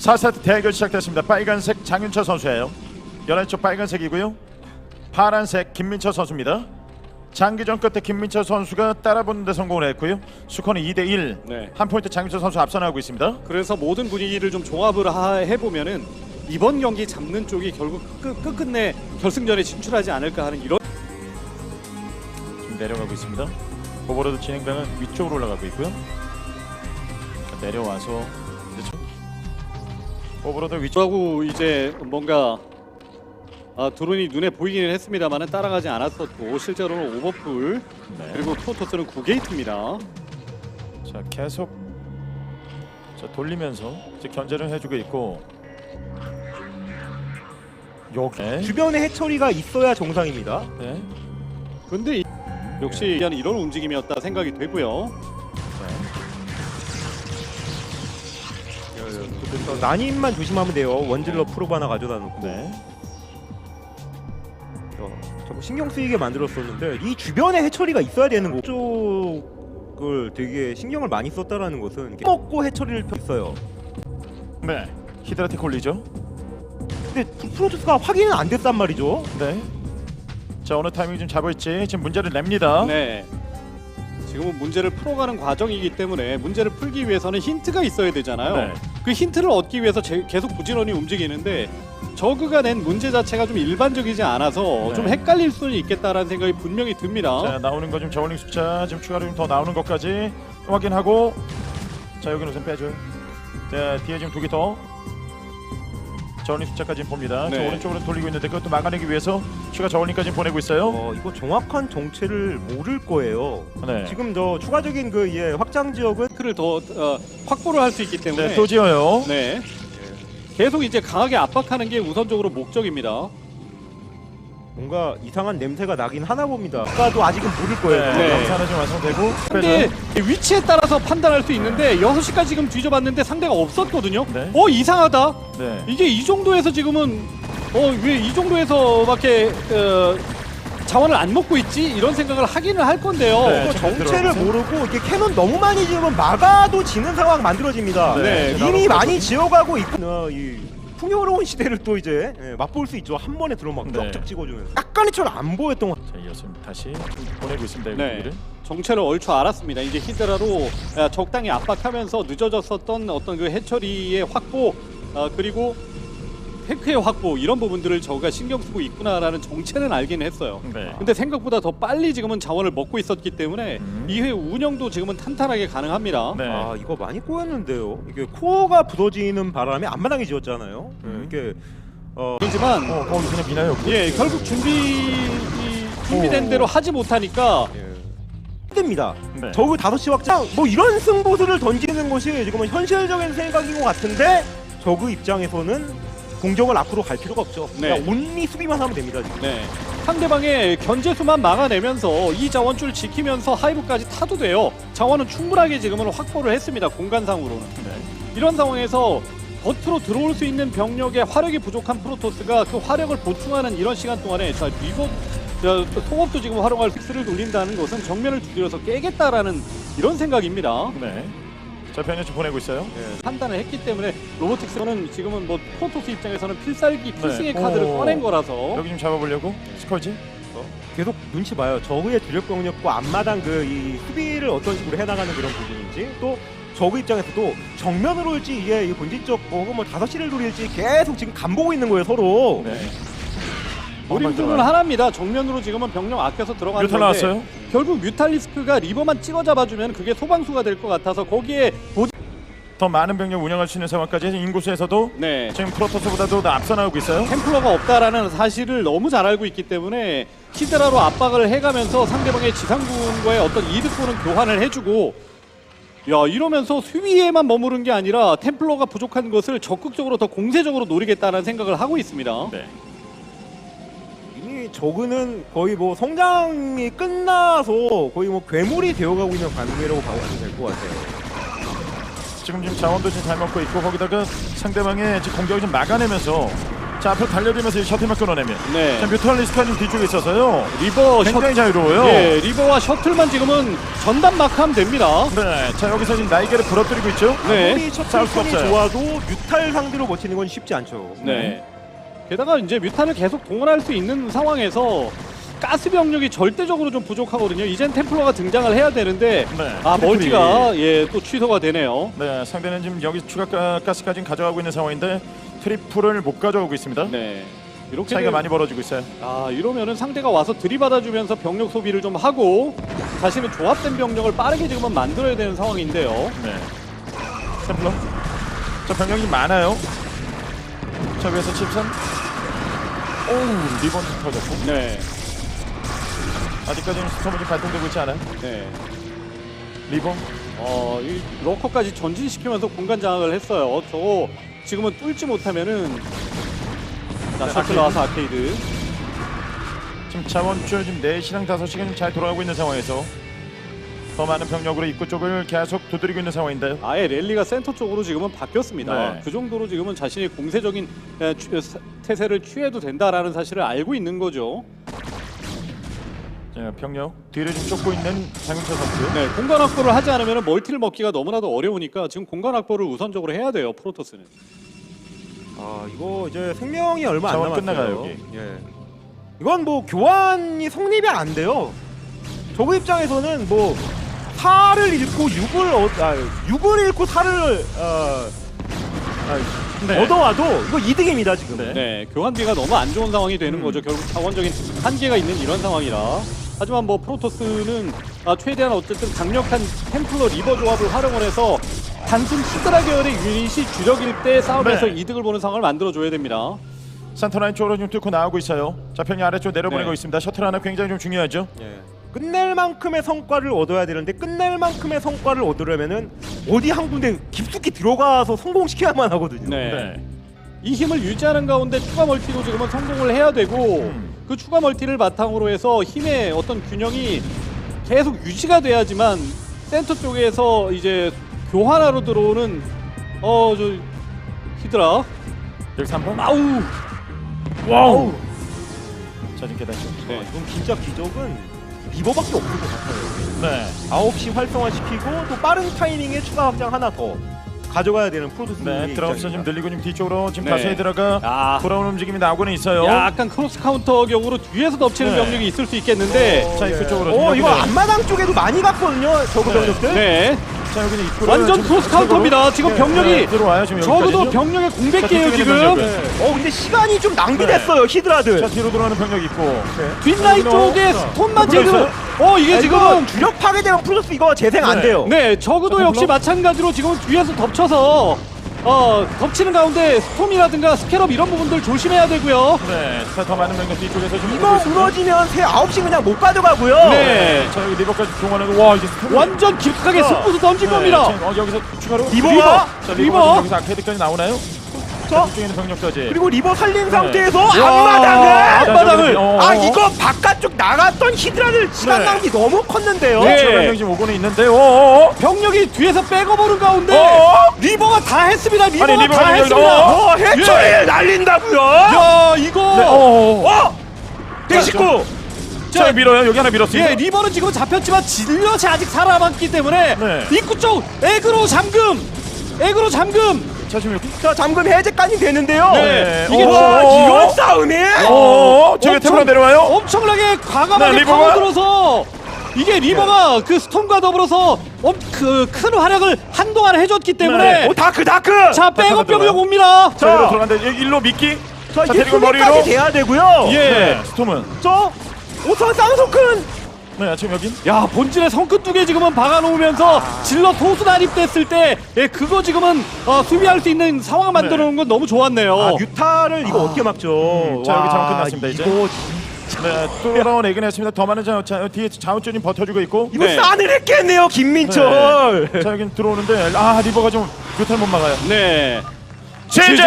4세트 대결 시작됐습니다. 빨간색 장윤철 선수예요. 11쪽 빨간색이고요. 파란색 김민철 선수입니다. 장기전 끝에 김민철 선수가 따라붙는 데 성공을 했고요. 스코어는 2대 1. 네. 한 포인트 장윤철 선수 앞서나가고 있습니다. 그래서 모든 분위기를 좀 종합을 하- 해보면은 이번 경기 잡는 쪽이 결국 끝, 끝끝내 결승전에 진출하지 않을까 하는 이런 지금 내려가고 있습니다. 오버로드 진행방은 위쪽으로 올라가고 있고요. 내려와서 그렇죠. 오버로드 위쪽 저하고 이제 뭔가 아, 드론이 눈에 보이기는 했습니다만은 따라가지 않았었고 실제로는 오버풀 네. 그리고 프로토스는 9게이트입니다. 자 계속 자 돌리면서 이제 견제를 해주고 있고 여기 주변에 해처리가 있어야 정상입니다. 네. 근데 이- 역시 이런 이런 움직임이었다 생각이 되고요. 그래서 난임만 조심하면 돼요. 원질러 프로브 하나 가져다 놓고. 네. 어, 자꾸 신경 쓰이게 만들었었는데 이 주변에 해처리가 있어야 되는 거. 쪽을 되게 신경을 많이 썼다라는 것은 먹고 해처리를 폈어요. 네. 히드라티 콜리죠. 근데 프로토스가 확인은 안 됐단 말이죠. 네. 자 어느 타이밍 좀 잡을지 지금 문제를 냅니다. 네. 지금은 문제를 풀어가는 과정이기 때문에 문제를 풀기 위해서는 힌트가 있어야 되잖아요. 네. 그 힌트를 얻기 위해서 제- 계속 부지런히 움직이는데 저그가 낸 문제 자체가 좀 일반적이지 않아서 네. 좀 헷갈릴 수는 있겠다라는 생각이 분명히 듭니다. 자 나오는 거좀 저울링 숫자 지금 추가로 좀 더 나오는 것까지 확인하고 자 여기는 우선 빼줘요. 자 뒤에 지금 두 개 더. 저울링 숫자까지 봅니다. 저 네. 오른쪽으로 돌리고 있는데 그것도 막아내기 위해서 추가 저울링까지 보내고 있어요. 어, 이거 정확한 정체를 모를 거예요. 네. 지금 저 추가적인 그 예, 확장 지역은 크를 더 어, 확보를 할 수 있기 때문에 네, 또 지어요. 네. 계속 이제 강하게 압박하는 게 우선적으로 목적입니다. 뭔가 이상한 냄새가 나긴 하나 봅니다. 아까도 아직은 모를 거예요. 네. 네. 영상 하나 좀 완성되고. 근데 위치에 따라서 판단할 수 있는데 6시까지 지금 뒤져봤는데 상대가 없었거든요. 네. 어 이상하다. 네. 이게 이 정도에서 지금은 어 왜 이 정도에서밖에 어, 자원을 안 먹고 있지 이런 생각을 하기는 할 건데요. 네. 또 지금 정체를. 모르고 이렇게 캐논 너무 많이 지으면 막아도 지는 상황 만들어집니다. 네, 이미 많이 지어가고 있고 어, 이 풍요로운 시대를 또 이제 예, 맛볼 수 있죠. 한 번에 들어 막 네. 쩍쩍 찍어주면서 약간의 철안 보였던 것자 이어서 다시 좀 보내고 있습니다. 네. 정체를 얼추 알았습니다. 이제 히드라로 아, 적당히 압박하면서 늦어졌었던 어떤 그 해처리의 확보 아, 그리고 테크의 확보 이런 부분들을 저가 신경 쓰고 있구나라는 정체는 알긴 했어요. 네. 근데 생각보다 더 빨리 지금은 자원을 먹고 있었기 때문에 음. 이회 운영도 지금은 탄탄하게 가능합니다. 네. 아 이거 많이 꼬였는데요. 이게 코어가 부서지는 바람에 앞마당에 지었잖아요. 예, 음. 이게 어, 하지만 어, 거기 그냥 미나요? 예 결국 준비 이 준비된 오. 대로 하지 못하니까 예. 힘듭니다. 네. 저그 5시 확장 뭐 이런 승부수를 던지는 것이 지금은 현실적인 생각인 것 같은데 저그 입장에서는 공정을 앞으로 갈 필요가 없죠. 네. 그냥 온리 수비만 하면 됩니다. 지금. 네. 상대방의 견제수만 막아내면서 이 자원줄 지키면서 하이브까지 타도 돼요. 자원은 충분하게 지금은 확보를 했습니다. 공간상으로는. 네. 이런 상황에서 겉으로 들어올 수 있는 병력의 화력이 부족한 프로토스가 그 화력을 보충하는 이런 시간 동안에 자 리버 자, 통업도 지금 활용할 픽스를 돌린다는 것은 정면을 두드려서 깨겠다라는 이런 생각입니다. 네. 자좀 보내고 있어요. 판단을 했기 때문에 로보틱스는 지금은 뭐 프로토스 입장에서는 필살기 필승의 네. 카드를 오. 꺼낸 거라서 여기 좀 잡아보려고 스컬지. 계속 눈치 봐요. 저그의 주력 병력과 앞마당 그 이 수비를 어떤 식으로 해나가는 그런 부분인지 또 저그 입장에서도 정면으로 올지 이게 이 본질적 뭐 혹은 뭐 다섯 시를 노릴지 계속 지금 간 보고 있는 거예요 서로. 네. 노림수는 하나입니다. 정면으로 지금은 병력 아껴서 들어가는 뮤탈 건데 나왔어요. 결국 뮤탈리스크가 리버만 찍어 잡아주면 그게 소방수가 될 것 같아서 거기에 보... 더 많은 병력 운영할 수 있는 상황까지 해서 인구수에서도 네 지금 프로토스보다도 앞서 나오고 있어요. 템플러가 없다라는 사실을 너무 잘 알고 있기 때문에 히드라로 압박을 해가면서 상대방의 지상군과의 어떤 이득권은 교환을 해주고 야 이러면서 수위에만 머무른 게 아니라 템플러가 부족한 것을 적극적으로 더 공세적으로 노리겠다는 생각을 하고 있습니다. 네. 이미 저그는 거의 뭐 성장이 끝나서 거의 뭐 괴물이 되어가고 있는 관계라고 봐도 될것 같아요. 지금 지금 자원도 지금 잘 먹고 있고 거기다가 상대방의 지금 공격을 좀 막아내면서 자 앞으로 달려들면서 이 셔틀만 끊어내면. 네. 자 뮤탈리스크가 좀 뒤쪽에 있어서요. 리버 셔, 굉장히 자유로워요. 예, 리버와 셔틀만 지금은 전담 마크하면 됩니다. 네. 자 여기서 지금 날개를 부러뜨리고 있죠. 네. 아무리 싸울 수 셔틀이 없어요. 좋아도 뮤탈 상대로 버티는 건 쉽지 않죠. 네. 게다가 이제 뮤탄을 계속 동원할 수 있는 상황에서 가스 병력이 절대적으로 좀 부족하거든요. 이젠 템플러가 등장을 해야 되는데 네. 아. 멀티가 예 또 취소가 되네요. 네. 상대는 지금 여기 추가 가- 가스까지 가져가고 있는 상황인데 트리플을 못 가져오고 있습니다. 네. 이렇게 차이가 되면- 많이 벌어지고 있어요. 아 이러면은 상대가 와서 들이받아주면서 병력 소비를 좀 하고 자신은 조합된 병력을 빠르게 지금은 만들어야 되는 상황인데요. 네. 템플러. 자 병력이 많아요. 자 위에서 칩선. 오우 리본 터졌고 네, 아직까지는 스톰이 좀 발동되고 있지 않아요. 네. 리본. 어, 이 러커까지 전진시키면서 공간 장악을 했어요. 저거 지금은 뚫지 못하면은 자 네, 셔틀 나와서 아케이드. 지금 자원줄 지금 4시랑 5시간 좀잘 돌아가고 있는 상황에서 더 많은 병력으로 입구 쪽을 계속 두드리고 있는 상황인데요. 아예 랠리가 센터 쪽으로 지금은 바뀌었습니다. 네. 그 정도로 지금은 자신이 공세적인 에, 취- 사- 태세를 취해도 된다라는 사실을 알고 있는 거죠. 자, 병력 뒤를 좀 쫓고 있는 장윤철 선수. 네, 공간 확보를 하지 않으면 멀티를 먹기가 너무나도 어려우니까 지금 공간 확보를 우선적으로 해야 돼요. 프로토스는. 아 이거 이제 생명이 얼마 안 자원 남았어요. 끝나가요, 여기. 예. 이건 뭐 교환이 성립이 안 돼요. 저그 입장에서는 뭐 4를 잃고 6을 얻, 아, 6을 잃고 4를 어, 아, 네. 얻어와도 이거 이득입니다 지금. 네. 네, 교환비가 너무 안 좋은 상황이 되는 음. 거죠. 결국 자원적인 한계가 있는 이런 상황이라. 하지만 뭐 프로토스는 아, 최대한 어쨌든 강력한 템플러 리버 조합을 활용을 해서 단순 히드라 계열의 유닛이 주력일 때 싸움에서 네. 이득을 보는 상황을 만들어 줘야 됩니다. 산토라인 쪽으로 좀 뚫고 나오고 있어요. 자 병력 아래쪽 내려보내고 네. 있습니다. 셔틀 하나 굉장히 좀 중요하죠. 예. 끝낼 만큼의 성과를 얻어야 되는데 끝낼 만큼의 성과를 얻으려면은 어디 한 군데 깊숙이 들어가서 성공시켜야만 하거든요. 네. 네. 이 힘을 유지하는 가운데 추가 멀티도 지금은 성공을 해야 되고 음. 그 추가 멀티를 바탕으로 해서 힘의 어떤 균형이 계속 유지가 돼야지만 센터 쪽에서 이제 교환하러 들어오는 어 저 히드라 여기 3번. 아우 와우. 자 지금 계단 쪽. 네. 이건 진짜 기적은 리버밖에 없을 것 같아요. 네. 9시 활성화시키고 또 빠른 타이밍에 추가 확장 하나 더 가져가야 되는 프로토스 네. 드랍스 좀 늘리고 좀 뒤쪽으로 지금 네. 다시 들어가 야. 돌아오는 움직임이 나오고는 있어요. 약간 크로스 카운터 격으로 뒤에서 덮치는 네. 병력이 있을 수 있겠는데 자 입구 쪽으로. 어좀 이거. 앞마당 쪽에도 많이 갔거든요. 저그 네. 병력들. 네 자 여기는 입구로 완전 크로스 카운터입니다 지금 네, 병력이 네, 들어와요 지금 적어도 여기까지는요. 병력의 공백기예요 지금. 네. 어 근데 시간이 좀 낭비됐어요 히드라들. 자 뒤로 들어가는 병력 있고. 뒷라인 자, 쪽에 자, 스톤만 자, 제대로 어 이게 아, 지금 주력 파괴되면 프로토스 이거 재생 안 네. 돼요. 네 적어도 자, 역시? 마찬가지로 지금 뒤에서 덮쳐서 어 덮치는 가운데 스톰이라든가 스캐럽 이런 부분들 조심해야 되고요 네. 자, 더 많은 병력 뒤쪽에서 지금 이거 있습니다. 무너지면 새 9시 그냥 못 가져가고요. 네 자 여기 리버까지 동원하고 와 이게 스톱이- 완전 깊숙하게 어. 승부수 던진 네, 겁니다 지금, 어, 여기서 추가로 리버가? 자, 리버. 리버가 지금 여기서 아케이드까지 나오나요? 저 뒤쪽에 있는 병력까지. 그리고 리버 살린 상태에서 와, 어, 아 어. 이거 바깥쪽 나갔던 히드라들 시간 네. 낭비 너무 컸는데요. 네. 병력 지금 오고는 있는데. 어, 어, 어. 병력이 뒤에서 백업오는 가운데 어? 리버가 다 했습니다 리버가 아니, 리버가 다 했습니다 어 해처리를 날린다고요. 야 이거 네, 어, 어, 어. 어 대식구 자 밀어요. 여기 하나 밀었어요. 예, 리버는 지금 잡혔지만 질럿이 아직 살아남기 때문에 네. 입구 쪽 액으로 잠금, 액으로 잠금. 여기. 자 잠금 해제까지 되는데요. 네. 이게 어, 와 어, 이런 어. 싸움이 어, 저기 엄청- 탭으로 내려와요. 엄청나게 과감하게 네, 리버가- 파고 들어서 이게 리버가 그 스톰과 더불어서 엄, 그, 큰 활약을 한동안 해줬기 때문에 네. 오 다크 다크. 자 백업 병력. 옵니다. 자 일로 들어간데 일로 미끼. 자 자 이게 데리고 머리로. 수비까지 돼야 되고요. 예. 네. 스톰은. 저 우선 쌍소큰 네 지금 여기. 야 본진에 성큰 두개 지금은 박아놓으면서 질러 토수 난입됐을 때 예, 그거 지금은 어, 수비할 수 있는 상황 만들어 놓은 건 너무 좋았네요. 아 뮤타를 이거 어떻게 막죠? 음, 자, 여기 와, 작업 끝났습니다, 이제. 이거 네 돌아온 에그냈습니다. 더 많은 자, 자 뒤에 자원줄이 버텨주고 있고. 이거 네. 싸늘했겠네요 김민철. 자 여기 들어오는데 아 리버가 좀 교탈 못 막아요. 네. 제재.